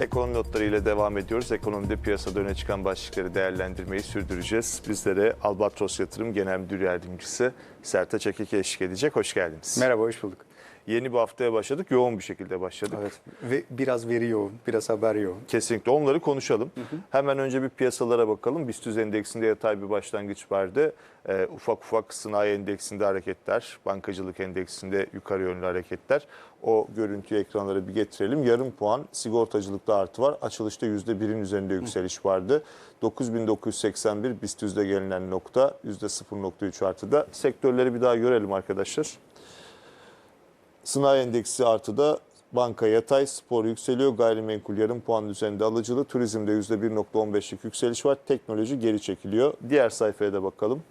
Ekonomi notlarıyla devam ediyoruz. Ekonomide piyasada öne çıkan başlıkları değerlendirmeyi sürdüreceğiz. Bizlere Albatros Yatırım Genel Müdür Yardımcısı Sertaç Akik eşlik edecek. Hoş geldiniz. Merhaba, hoş bulduk. Yeni bir haftaya başladık. Yoğun bir şekilde başladık. Evet, ve biraz veri yoğun, biraz haber yoğun. Kesinlikle onları konuşalım. Hemen önce bir piyasalara bakalım. BIST endeksinde yatay bir başlangıç vardı. Ee, ufak ufak sanayi endeksinde hareketler, bankacılık endeksinde yukarı yönlü hareketler. O görüntüyü ekranlara bir getirelim. Yarım puan sigortacılıkta artı var. Açılışta %1'in üzerinde yükseliş vardı. 9981 BIST yüzde gelinen nokta %0.3 artıda. Sektörleri bir daha görelim arkadaşlar. Sınai endeksi artıda banka yatay, spor yükseliyor, gayrimenkul yarım puan üzerinde alıcılı, turizmde %1.15'lik yükseliş var, teknoloji geri çekiliyor. Diğer sayfaya da bakalım.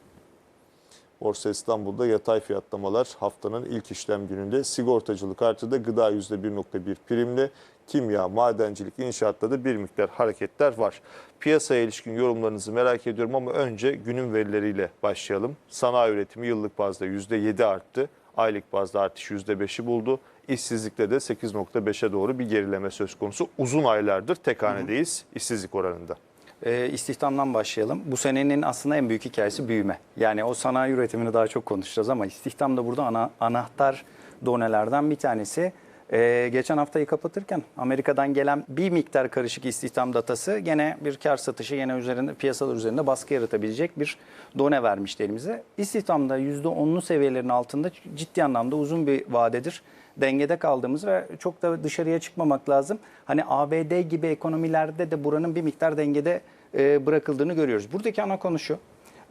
Borsa İstanbul'da yatay fiyatlamalar haftanın ilk işlem gününde sigortacılık artıda gıda %1.1 primli, kimya, madencilik, inşaatta da bir miktar hareketler var. Piyasaya ilişkin yorumlarınızı merak ediyorum ama önce günün verileriyle başlayalım. Sanayi üretimi yıllık bazda %7 arttı. Aylık bazda artış %5'i buldu. İşsizlikte de 8.5'e doğru bir gerileme söz konusu. Uzun aylardır tek hanedeyiz işsizlik oranında. Ee, istihdamdan başlayalım. Bu senenin aslında en büyük hikayesi büyüme. Yani o sanayi üretimini daha çok konuşacağız ama istihdam da burada ana, anahtar donelerden bir tanesi. Ee, geçen haftayı kapatırken Amerika'dan gelen bir miktar karışık istihdam datası gene bir kar satışı yine üzerinde piyasalar üzerinde baskı yaratabilecek bir done vermişti elimize. İstihdamda %10'lu seviyelerin altında ciddi anlamda uzun bir vadedir dengede kaldığımız ve çok da dışarıya çıkmamak lazım. Hani ABD gibi ekonomilerde de buranın bir miktar dengede e, bırakıldığını görüyoruz. Buradaki ana konu şu.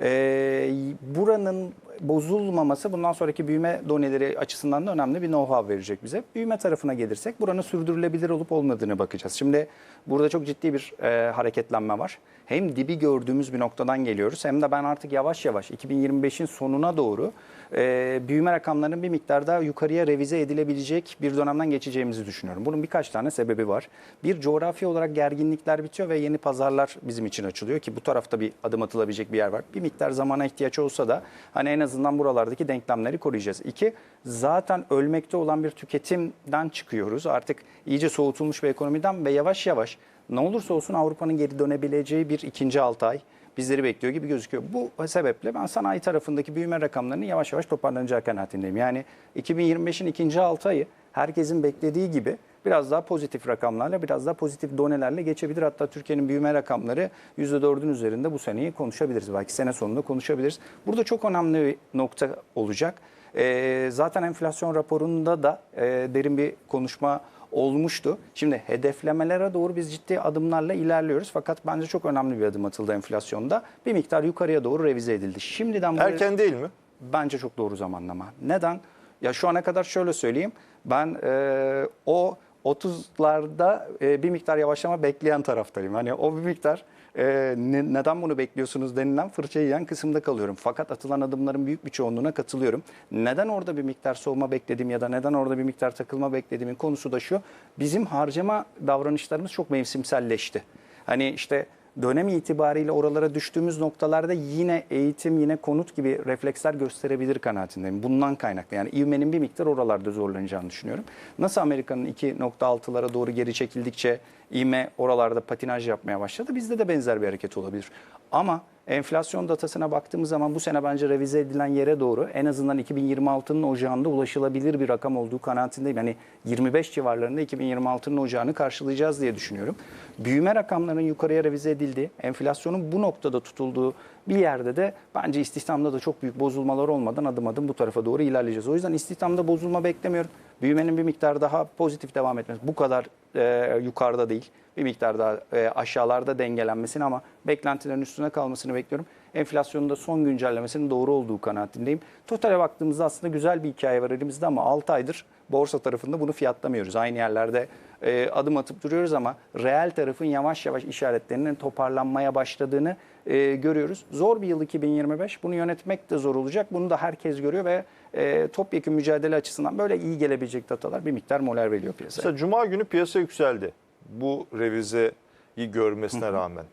E, buranın bozulmaması bundan sonraki büyüme doneleri açısından da önemli bir know-how verecek bize. Büyüme tarafına gelirsek buranın sürdürülebilir olup olmadığını bakacağız. Şimdi burada çok ciddi bir e, hareketlenme var. Hem dibi gördüğümüz bir noktadan geliyoruz hem de ben artık yavaş yavaş 2025'in sonuna doğru e, büyüme rakamlarının bir miktar daha yukarıya revize edilebilecek bir dönemden geçeceğimizi düşünüyorum. Bunun birkaç tane sebebi var. Bir coğrafi olarak gerginlikler bitiyor ve yeni pazarlar bizim için açılıyor ki bu tarafta bir adım atılabilecek bir yer var. Bir miktar zamana ihtiyaç olsa da hani en azından buralardaki denklemleri koruyacağız. İki, zaten ölmekte olan bir tüketimden çıkıyoruz. Artık iyice soğutulmuş bir ekonomiden ve yavaş yavaş ne olursa olsun Avrupa'nın geri dönebileceği bir ikinci altı ay bizleri bekliyor gibi gözüküyor. Bu sebeple ben sanayi tarafındaki büyüme rakamlarının yavaş yavaş toparlanacağı kanaatindeyim. Yani 2025'in ikinci altı ayı herkesin beklediği gibi biraz daha pozitif rakamlarla, biraz daha pozitif donelerle geçebilir. Hatta Türkiye'nin büyüme rakamları %4'ün üzerinde bu seneyi konuşabiliriz. Belki sene sonunda konuşabiliriz. Burada çok önemli bir nokta olacak. Ee, zaten enflasyon raporunda da e, derin bir konuşma olmuştu. Şimdi hedeflemelere doğru biz ciddi adımlarla ilerliyoruz. Fakat bence çok önemli bir adım atıldı enflasyonda. Bir miktar yukarıya doğru revize edildi. Şimdiden bu Erken değil mi? bence çok doğru zamanlama. Neden? Ya şu ana kadar şöyle söyleyeyim. Ben e, o 30'larda e, bir miktar yavaşlama bekleyen taraftayım. Hani o bir miktar e, ne- neden bunu bekliyorsunuz denilen fırça yiyen kısımda kalıyorum. Fakat atılan adımların büyük bir çoğunluğuna katılıyorum. Neden orada bir miktar soğuma bekledim ya da neden orada bir miktar takılma beklediğimin konusu da şu. Bizim harcama davranışlarımız çok mevsimselleşti. Hani işte dönem itibariyle oralara düştüğümüz noktalarda yine eğitim, yine konut gibi refleksler gösterebilir kanaatindeyim. Bundan kaynaklı. Yani ivmenin bir miktar oralarda zorlanacağını düşünüyorum. Nasıl Amerika'nın 2.6'lara doğru geri çekildikçe ivme oralarda patinaj yapmaya başladı. Bizde de benzer bir hareket olabilir. Ama enflasyon datasına baktığımız zaman bu sene bence revize edilen yere doğru en azından 2026'nın ocağında ulaşılabilir bir rakam olduğu kanaatindeyim. Yani 25 civarlarında 2026'nın ocağını karşılayacağız diye düşünüyorum. Büyüme rakamlarının yukarıya revize edildiği, enflasyonun bu noktada tutulduğu bir yerde de bence istihdamda da çok büyük bozulmalar olmadan adım adım bu tarafa doğru ilerleyeceğiz. O yüzden istihdamda bozulma beklemiyorum. Büyümenin bir miktar daha pozitif devam etmesi. Bu kadar e, yukarıda değil. Bir miktar daha e, aşağılarda dengelenmesini ama beklentilerin üstüne kalmasını bekliyorum. Enflasyonun da son güncellemesinin doğru olduğu kanaatindeyim. Totale baktığımızda aslında güzel bir hikaye var elimizde ama 6 aydır borsa tarafında bunu fiyatlamıyoruz. Aynı yerlerde e, adım atıp duruyoruz ama reel tarafın yavaş yavaş işaretlerinin toparlanmaya başladığını e, görüyoruz. Zor bir yıl 2025. Bunu yönetmek de zor olacak. Bunu da herkes görüyor ve e, topyekun mücadele açısından böyle iyi gelebilecek datalar bir miktar molar veriyor piyasaya. Mesela Cuma günü piyasa yükseldi. Bu revizeyi görmesine rağmen.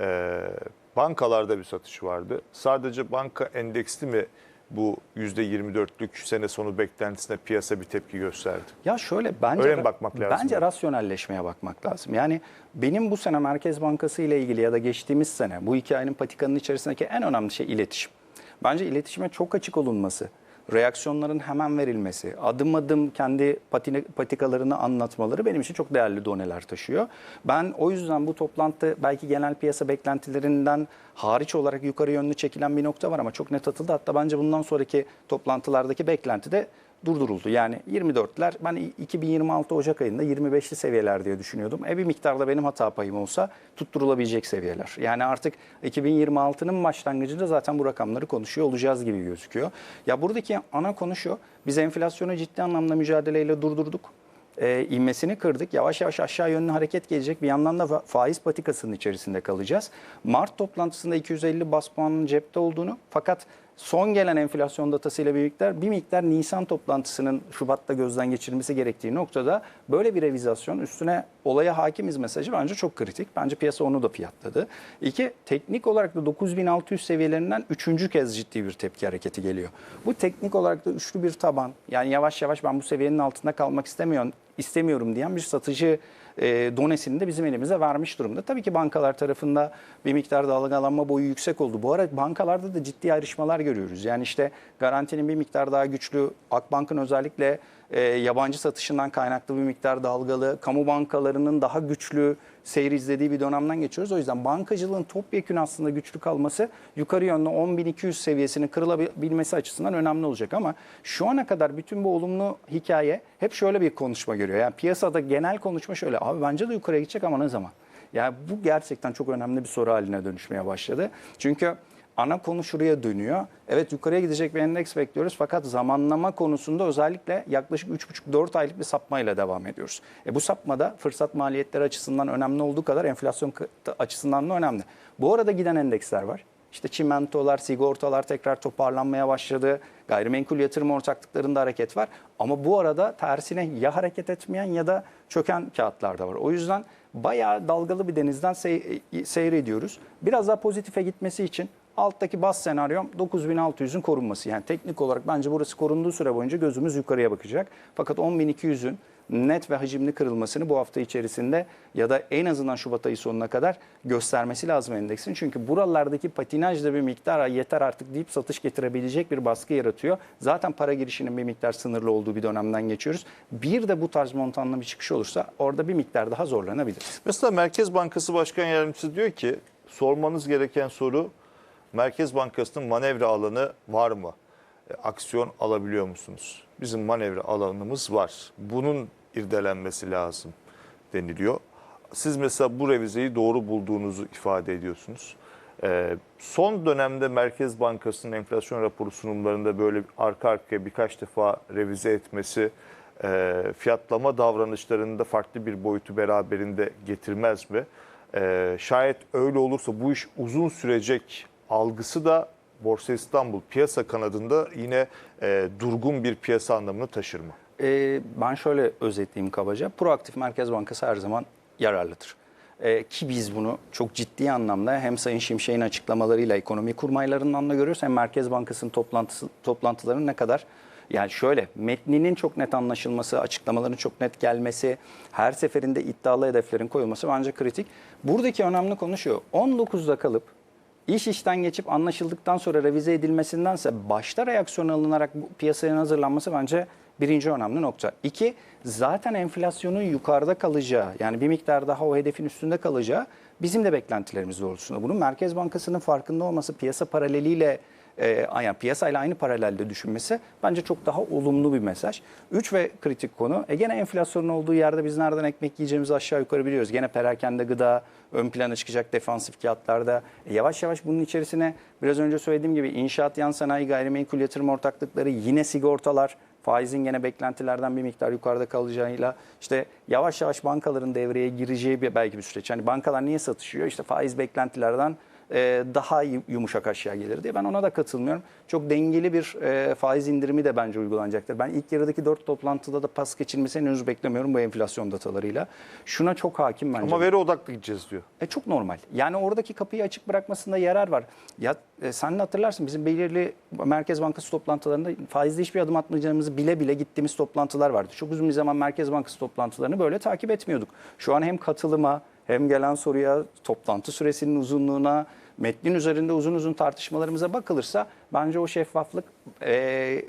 Ee, bankalarda bir satış vardı. Sadece banka endeksli mi bu %24'lük sene sonu beklentisine piyasa bir tepki gösterdi. Ya şöyle bence Öyle mi bakmak lazım? Bence rasyonelleşmeye bakmak lazım. Yani benim bu sene Merkez Bankası ile ilgili ya da geçtiğimiz sene bu hikayenin patikanın içerisindeki en önemli şey iletişim. Bence iletişime çok açık olunması, reaksiyonların hemen verilmesi, adım adım kendi patine, patikalarını anlatmaları benim için çok değerli doneler taşıyor. Ben o yüzden bu toplantı belki genel piyasa beklentilerinden hariç olarak yukarı yönlü çekilen bir nokta var ama çok net atıldı. Hatta bence bundan sonraki toplantılardaki beklenti de durduruldu. Yani 24'ler ben 2026 Ocak ayında 25'li seviyeler diye düşünüyordum. E bir miktarda benim hata payım olsa tutturulabilecek seviyeler. Yani artık 2026'nın başlangıcında zaten bu rakamları konuşuyor olacağız gibi gözüküyor. Ya buradaki ana konu şu. Biz enflasyonu ciddi anlamda mücadeleyle durdurduk. E, inmesini kırdık. Yavaş yavaş aşağı yönlü hareket gelecek. Bir yandan da fa- faiz patikasının içerisinde kalacağız. Mart toplantısında 250 bas puanın cepte olduğunu fakat son gelen enflasyon datasıyla bir miktar, bir miktar Nisan toplantısının Şubat'ta gözden geçirilmesi gerektiği noktada böyle bir revizasyon üstüne olaya hakimiz mesajı bence çok kritik. Bence piyasa onu da fiyatladı. İki, teknik olarak da 9600 seviyelerinden üçüncü kez ciddi bir tepki hareketi geliyor. Bu teknik olarak da üçlü bir taban. Yani yavaş yavaş ben bu seviyenin altında kalmak istemiyorum, istemiyorum diyen bir satıcı e, donesini de bizim elimize vermiş durumda. Tabii ki bankalar tarafında bir miktar dalgalanma boyu yüksek oldu. Bu arada bankalarda da ciddi ayrışmalar görüyoruz. Yani işte garantinin bir miktar daha güçlü, Akbank'ın özellikle e, yabancı satışından kaynaklı bir miktar dalgalı, kamu bankalarının daha güçlü seyir izlediği bir dönemden geçiyoruz. O yüzden bankacılığın topyekün aslında güçlü kalması yukarı yönlü 10.200 seviyesini kırılabilmesi açısından önemli olacak. Ama şu ana kadar bütün bu olumlu hikaye hep şöyle bir konuşma görüyor. Yani piyasada genel konuşma şöyle abi bence de yukarıya gidecek ama ne zaman? Yani bu gerçekten çok önemli bir soru haline dönüşmeye başladı. Çünkü ana konu şuraya dönüyor. Evet yukarıya gidecek bir endeks bekliyoruz fakat zamanlama konusunda özellikle yaklaşık 3,5-4 aylık bir sapmayla devam ediyoruz. E bu sapmada fırsat maliyetleri açısından önemli olduğu kadar enflasyon açısından da önemli. Bu arada giden endeksler var. İşte çimentolar, sigortalar tekrar toparlanmaya başladı. Gayrimenkul yatırım ortaklıklarında hareket var. Ama bu arada tersine ya hareket etmeyen ya da çöken kağıtlar da var. O yüzden bayağı dalgalı bir denizden sey- seyrediyoruz. Biraz daha pozitife gitmesi için alttaki bas senaryom 9600'ün korunması. Yani teknik olarak bence burası korunduğu süre boyunca gözümüz yukarıya bakacak. Fakat 10200'ün net ve hacimli kırılmasını bu hafta içerisinde ya da en azından Şubat ayı sonuna kadar göstermesi lazım endeksin. Çünkü buralardaki patinaj da bir miktar "Ay yeter artık deyip satış getirebilecek bir baskı yaratıyor. Zaten para girişinin bir miktar sınırlı olduğu bir dönemden geçiyoruz. Bir de bu tarz montanlı bir çıkış olursa orada bir miktar daha zorlanabiliriz. Mesela Merkez Bankası Başkan Yardımcısı diyor ki sormanız gereken soru Merkez Bankası'nın manevra alanı var mı? E, aksiyon alabiliyor musunuz? Bizim manevra alanımız var. Bunun irdelenmesi lazım deniliyor. Siz mesela bu revizeyi doğru bulduğunuzu ifade ediyorsunuz. E, son dönemde Merkez Bankası'nın enflasyon raporu sunumlarında böyle arka arkaya birkaç defa revize etmesi e, fiyatlama davranışlarında farklı bir boyutu beraberinde getirmez mi? E, şayet öyle olursa bu iş uzun sürecek algısı da Borsa İstanbul piyasa kanadında yine e, durgun bir piyasa anlamını taşır mı? Ee, ben şöyle özetleyeyim kabaca. Proaktif Merkez Bankası her zaman yararlıdır. Ee, ki biz bunu çok ciddi anlamda hem Sayın Şimşek'in açıklamalarıyla ekonomi kurmaylarından da görüyoruz hem Merkez Bankası'nın toplantısı, toplantılarının ne kadar yani şöyle metninin çok net anlaşılması, açıklamaların çok net gelmesi, her seferinde iddialı hedeflerin koyulması bence kritik. Buradaki önemli konu şu. 19'da kalıp İş işten geçip anlaşıldıktan sonra revize edilmesindense başta reaksiyon alınarak bu piyasaya hazırlanması bence birinci önemli nokta. İki, zaten enflasyonun yukarıda kalacağı yani bir miktar daha o hedefin üstünde kalacağı bizim de beklentilerimiz doğrultusunda. Bunun Merkez Bankası'nın farkında olması piyasa paraleliyle e, yani piyasayla aynı paralelde düşünmesi bence çok daha olumlu bir mesaj. Üç ve kritik konu. E gene enflasyonun olduğu yerde biz nereden ekmek yiyeceğimizi aşağı yukarı biliyoruz. Gene perakende gıda ön plana çıkacak defansif kağıtlarda. E yavaş yavaş bunun içerisine biraz önce söylediğim gibi inşaat, yan sanayi, gayrimenkul yatırım ortaklıkları, yine sigortalar, faizin gene beklentilerden bir miktar yukarıda kalacağıyla işte yavaş yavaş bankaların devreye gireceği bir belki bir süreç. Hani bankalar niye satışıyor? İşte faiz beklentilerden daha yu- yumuşak aşağı gelir diye. Ben ona da katılmıyorum. Çok dengeli bir e, faiz indirimi de bence uygulanacaktır. Ben ilk yarıdaki dört toplantıda da pas geçilmesini henüz beklemiyorum bu enflasyon datalarıyla. Şuna çok hakim bence. Ama veri odaklı gideceğiz diyor. E çok normal. Yani oradaki kapıyı açık bırakmasında yarar var. Ya e, sen hatırlarsın bizim belirli Merkez Bankası toplantılarında faizde hiçbir adım atmayacağımızı bile bile gittiğimiz toplantılar vardı. Çok uzun bir zaman Merkez Bankası toplantılarını böyle takip etmiyorduk. Şu an hem katılıma hem gelen soruya, toplantı süresinin uzunluğuna, metnin üzerinde uzun uzun tartışmalarımıza bakılırsa bence o şeffaflık e,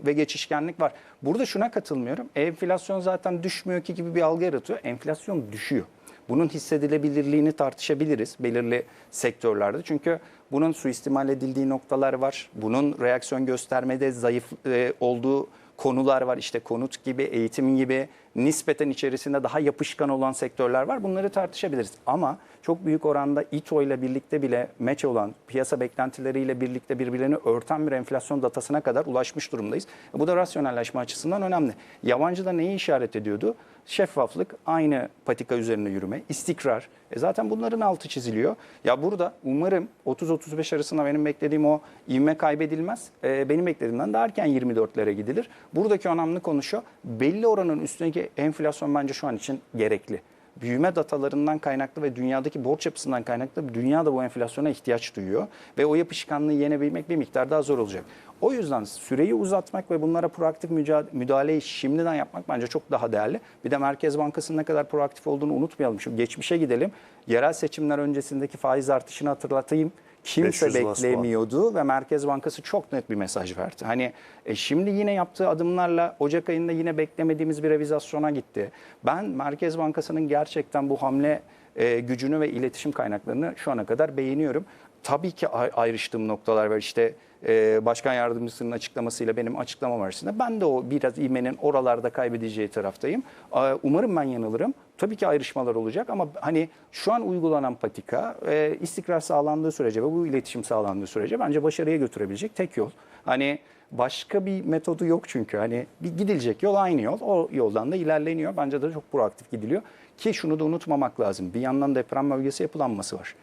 ve geçişkenlik var. Burada şuna katılmıyorum. Enflasyon zaten düşmüyor ki gibi bir algı yaratıyor. Enflasyon düşüyor. Bunun hissedilebilirliğini tartışabiliriz belirli sektörlerde. Çünkü bunun suistimal edildiği noktalar var. Bunun reaksiyon göstermede zayıf e, olduğu konular var. İşte konut gibi, eğitim gibi nispeten içerisinde daha yapışkan olan sektörler var. Bunları tartışabiliriz. Ama çok büyük oranda İTO ile birlikte bile meç olan piyasa beklentileriyle birlikte birbirlerini örten bir enflasyon datasına kadar ulaşmış durumdayız. Bu da rasyonelleşme açısından önemli. Yabancı da neyi işaret ediyordu? Şeffaflık, aynı patika üzerine yürüme, istikrar. E zaten bunların altı çiziliyor. Ya burada umarım 30-35 arasında benim beklediğim o ivme kaybedilmez. E, benim beklediğimden daha erken 24'lere gidilir. Buradaki önemli konu şu, belli oranın üstündeki enflasyon bence şu an için gerekli. Büyüme datalarından kaynaklı ve dünyadaki borç yapısından kaynaklı dünya da bu enflasyona ihtiyaç duyuyor. Ve o yapışkanlığı yenebilmek bir miktar daha zor olacak. O yüzden süreyi uzatmak ve bunlara proaktif müdahaleyi şimdiden yapmak bence çok daha değerli. Bir de Merkez Bankası'nın ne kadar proaktif olduğunu unutmayalım. Şu geçmişe gidelim. Yerel seçimler öncesindeki faiz artışını hatırlatayım. Kimse 500 bas puan. beklemiyordu ve Merkez Bankası çok net bir mesaj verdi. Hani e, şimdi yine yaptığı adımlarla Ocak ayında yine beklemediğimiz bir revizasyona gitti. Ben Merkez Bankası'nın gerçekten bu hamle e, gücünü ve iletişim kaynaklarını şu ana kadar beğeniyorum. Tabii ki ay- ayrıştığım noktalar var. İşte e, başkan yardımcısının açıklamasıyla benim açıklamam arasında ben de o biraz ivmenin oralarda kaybedeceği taraftayım. E, Umarım ben yanılırım. Tabii ki ayrışmalar olacak ama hani şu an uygulanan patika e, istikrar sağlandığı sürece ve bu iletişim sağlandığı sürece bence başarıya götürebilecek tek yol. Hani başka bir metodu yok çünkü. Hani bir gidilecek yol aynı yol. O yoldan da ilerleniyor. Bence de çok proaktif gidiliyor. Ki şunu da unutmamak lazım. Bir yandan deprem bölgesi yapılanması var.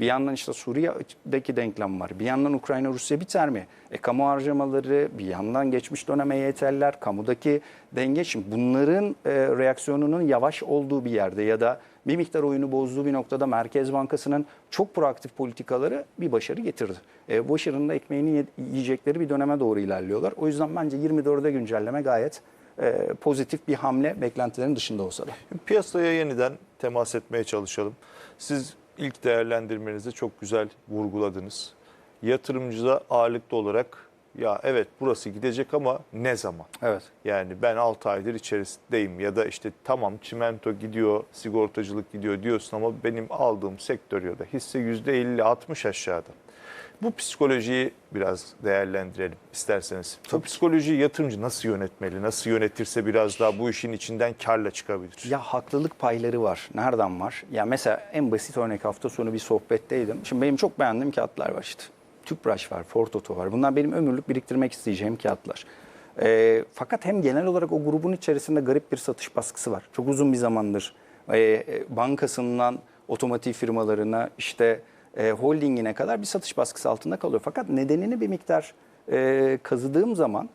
Bir yandan işte Suriye'deki denklem var. Bir yandan Ukrayna Rusya biter mi? E, kamu harcamaları, bir yandan geçmiş dönem EYT'ler, kamudaki denge. Şimdi bunların e, reaksiyonunun yavaş olduğu bir yerde ya da bir miktar oyunu bozduğu bir noktada Merkez Bankası'nın çok proaktif politikaları bir başarı getirdi. E, bu başarının da ekmeğini ye- yiyecekleri bir döneme doğru ilerliyorlar. O yüzden bence 24'e güncelleme gayet e, pozitif bir hamle beklentilerin dışında olsa da. Piyasaya yeniden temas etmeye çalışalım. Siz ilk değerlendirmenizde çok güzel vurguladınız. Yatırımcıda ağırlıklı olarak ya evet burası gidecek ama ne zaman? Evet. Yani ben 6 aydır içerisindeyim ya da işte tamam çimento gidiyor, sigortacılık gidiyor diyorsun ama benim aldığım sektör ya da hisse %50-60 aşağıda. Bu psikolojiyi biraz değerlendirelim isterseniz. Bu psikolojiyi yatırımcı nasıl yönetmeli? Nasıl yönetirse biraz daha bu işin içinden karla çıkabilir. Ya haklılık payları var. Nereden var? Ya mesela en basit örnek hafta sonu bir sohbetteydim. Şimdi benim çok beğendiğim kağıtlar var işte. Tüpraş var, Ford Oto var. Bunlar benim ömürlük biriktirmek isteyeceğim kağıtlar. Ee, fakat hem genel olarak o grubun içerisinde garip bir satış baskısı var. Çok uzun bir zamandır e, e, bankasından otomotiv firmalarına işte e, holdingine kadar bir satış baskısı altında kalıyor. Fakat nedenini bir miktar e, kazıdığım zaman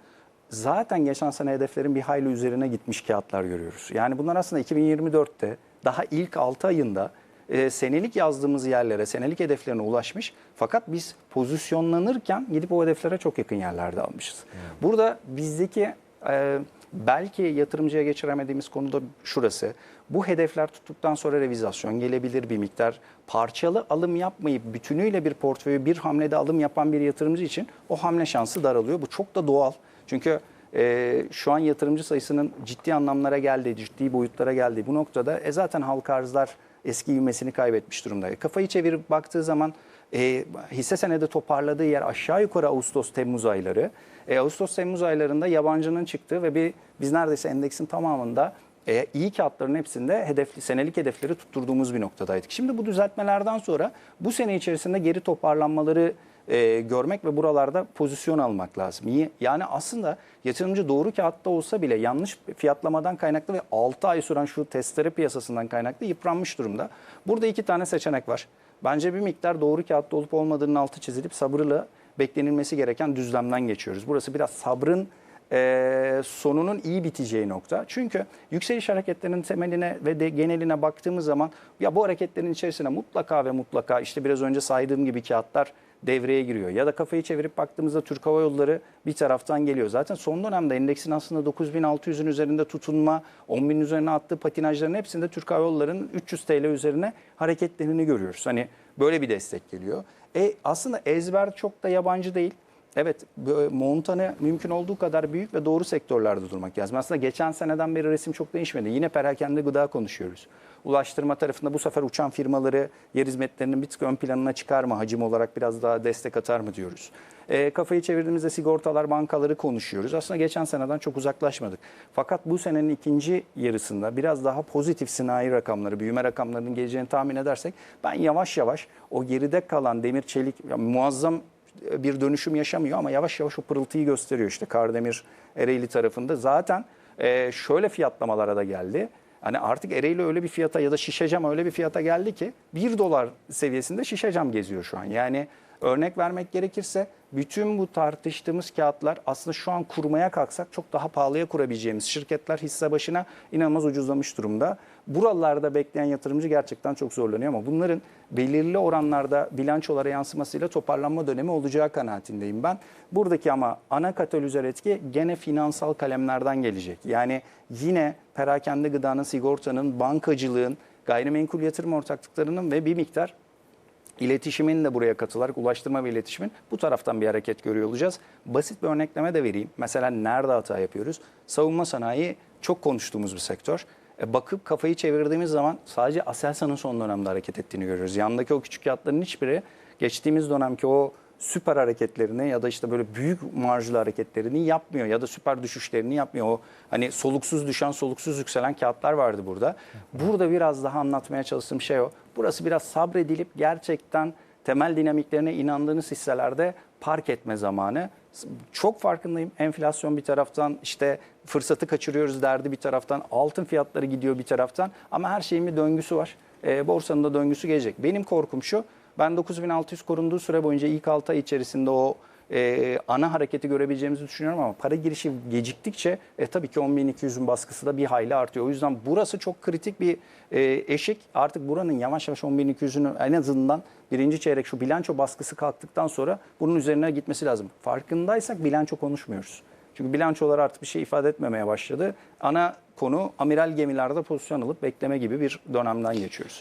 zaten geçen sene hedeflerin bir hayli üzerine gitmiş kağıtlar görüyoruz. Yani bunlar aslında 2024'te daha ilk 6 ayında e, senelik yazdığımız yerlere, senelik hedeflerine ulaşmış. Fakat biz pozisyonlanırken gidip o hedeflere çok yakın yerlerde almışız. Burada bizdeki e, belki yatırımcıya geçiremediğimiz konu da şurası. Bu hedefler tuttuktan sonra revizasyon gelebilir bir miktar. Parçalı alım yapmayıp bütünüyle bir portföyü bir hamlede alım yapan bir yatırımcı için o hamle şansı daralıyor. Bu çok da doğal. Çünkü e, şu an yatırımcı sayısının ciddi anlamlara geldiği, ciddi boyutlara geldiği bu noktada e, zaten halka arzlar eski ivmesini kaybetmiş durumda. E, Kafayı çevirip baktığı zaman e, hisse senedi toparladığı yer aşağı yukarı Ağustos-Temmuz ayları. E, Ağustos-Temmuz aylarında yabancının çıktığı ve bir biz neredeyse endeksin tamamında e, iyi kağıtların hepsinde hedefli, senelik hedefleri tutturduğumuz bir noktadaydık. Şimdi bu düzeltmelerden sonra bu sene içerisinde geri toparlanmaları e, görmek ve buralarda pozisyon almak lazım. İyi. Yani aslında yatırımcı doğru kağıtta olsa bile yanlış fiyatlamadan kaynaklı ve 6 ay süren şu testere piyasasından kaynaklı yıpranmış durumda. Burada iki tane seçenek var. Bence bir miktar doğru kağıtta olup olmadığının altı çizilip sabırla beklenilmesi gereken düzlemden geçiyoruz. Burası biraz sabrın e, sonunun iyi biteceği nokta. Çünkü yükseliş hareketlerinin temeline ve de geneline baktığımız zaman ya bu hareketlerin içerisine mutlaka ve mutlaka işte biraz önce saydığım gibi kağıtlar devreye giriyor. Ya da kafayı çevirip baktığımızda Türk Hava Yolları bir taraftan geliyor. Zaten son dönemde endeksin aslında 9600'ün üzerinde tutunma, 10.000'in üzerine attığı patinajların hepsinde Türk Hava Yolları'nın 300 TL üzerine hareketlerini görüyoruz. Hani böyle bir destek geliyor. E aslında ezber çok da yabancı değil. Evet, bu montanı mümkün olduğu kadar büyük ve doğru sektörlerde durmak lazım. Aslında geçen seneden beri resim çok değişmedi. Yine perakende gıda konuşuyoruz. Ulaştırma tarafında bu sefer uçan firmaları yer hizmetlerinin bir tık ön planına çıkar mı? Hacim olarak biraz daha destek atar mı diyoruz. E, kafayı çevirdiğimizde sigortalar, bankaları konuşuyoruz. Aslında geçen seneden çok uzaklaşmadık. Fakat bu senenin ikinci yarısında biraz daha pozitif sinayi rakamları, büyüme rakamlarının geleceğini tahmin edersek ben yavaş yavaş o geride kalan demir çelik ya muazzam bir dönüşüm yaşamıyor ama yavaş yavaş o pırıltıyı gösteriyor işte Kardemir Ereğli tarafında. Zaten e, şöyle fiyatlamalara da geldi. Hani artık Ereğli öyle bir fiyata ya da şişecam öyle bir fiyata geldi ki 1 dolar seviyesinde şişecam geziyor şu an. Yani örnek vermek gerekirse bütün bu tartıştığımız kağıtlar aslında şu an kurmaya kalksak çok daha pahalıya kurabileceğimiz şirketler hisse başına inanılmaz ucuzlamış durumda. Buralarda bekleyen yatırımcı gerçekten çok zorlanıyor ama bunların belirli oranlarda bilançolara yansımasıyla toparlanma dönemi olacağı kanaatindeyim ben. Buradaki ama ana katalizör etki gene finansal kalemlerden gelecek. Yani yine perakende gıdanın, sigortanın, bankacılığın, gayrimenkul yatırım ortaklıklarının ve bir miktar İletişimin de buraya katılarak ulaştırma ve iletişimin bu taraftan bir hareket görüyor olacağız. Basit bir örnekleme de vereyim. Mesela nerede hata yapıyoruz? Savunma sanayi çok konuştuğumuz bir sektör. E, bakıp kafayı çevirdiğimiz zaman sadece Aselsan'ın son dönemde hareket ettiğini görüyoruz. Yandaki o küçük yatların hiçbiri geçtiğimiz dönemki o süper hareketlerini ya da işte böyle büyük marjlı hareketlerini yapmıyor ya da süper düşüşlerini yapmıyor. O hani soluksuz düşen, soluksuz yükselen kağıtlar vardı burada. Burada biraz daha anlatmaya çalıştığım şey o. Burası biraz sabredilip gerçekten temel dinamiklerine inandığınız hisselerde park etme zamanı. Çok farkındayım. Enflasyon bir taraftan işte fırsatı kaçırıyoruz derdi bir taraftan. Altın fiyatları gidiyor bir taraftan. Ama her şeyin bir döngüsü var. E, borsanın da döngüsü gelecek. Benim korkum şu. Ben 9600 korunduğu süre boyunca ilk 6 ay içerisinde o e, ana hareketi görebileceğimizi düşünüyorum ama para girişi geciktikçe e, tabii ki 10.200'ün baskısı da bir hayli artıyor. O yüzden burası çok kritik bir e, eşik. Artık buranın yavaş yavaş 10.200'ünü en azından birinci çeyrek şu bilanço baskısı kalktıktan sonra bunun üzerine gitmesi lazım. Farkındaysak bilanço konuşmuyoruz. Çünkü bilançolar artık bir şey ifade etmemeye başladı. Ana konu amiral gemilerde pozisyon alıp bekleme gibi bir dönemden geçiyoruz.